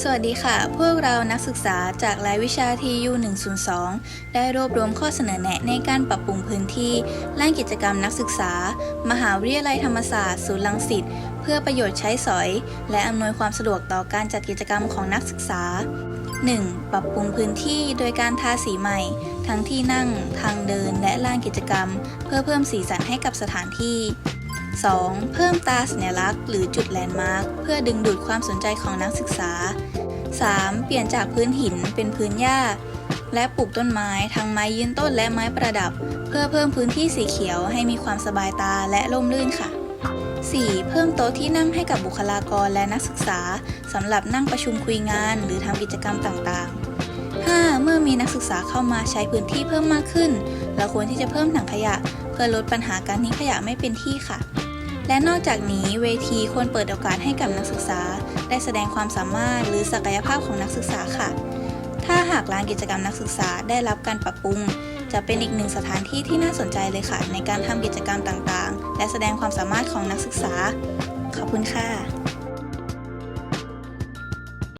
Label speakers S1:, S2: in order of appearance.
S1: สวัสดีค่ะ พวกเรานักศึกษาจากรายวิชา TU 102 ได้รวบรวมข้อเสนอแนะในการปรับปรุงพื้นที่และกิจกรรมนักศึกษา มหาวิทยาลัยธรรมศาสตร์ศูนย์ลังสิตเพื่อประโยชน์ใช้สอย และอำนวยความสะดวกต่อการจัดกิจกรรมของนักศึกษา 1. ปรับปรุงพื้นที่โดยการทาสีใหม่ ทั้งที่นั่ง ทางเดินและลานกิจกรรม เพื่อเพิ่มสีสันให้กับสถานที่ 2. เพิ่มตาสัญลักษณ์หรือจุดแลนด์มาร์คเพื่อดึงดูดความสนใจของนักศึกษา 3. เปลี่ยนจากพื้นหินเป็นพื้นหญ้า และปลูกต้นไม้ทั้งไม้ยืนต้นและไม้ประดับ เพื่อเพิ่มพื้นที่สีเขียวให้มีความสบายตาและร่มรื่นค่ะ 4. เพิ่มโต๊ะที่นั่งให้กับบุคลากรและนักศึกษาสำหรับนั่งประชุมคุยงาน หรือทำกิจกรรมต่างๆ 5. เมื่อมีนักศึกษาเข้ามาใช้พื้นที่เพิ่มมากขึ้น เราควรที่จะเพิ่มถังขยะ พื่อลดปัญหาการทิ้งขยะไม่เป็นที่ค่ะ และนอกจากนี้เวทีควรเปิดโอกาสให้กับนักศึกษา ได้แสดงความสามารถหรือศักยภาพของนักศึกษาค่ะ ถ้าหากลานกิจกรรมนักศึกษาได้รับการปรับปรุง จะเป็นอีกหนึ่งสถานที่ที่น่าสนใจเลยค่ะ ในการทำกิจกรรมต่างๆ และแสดงความสามารถของนักศึกษา ขอบคุณค่ะ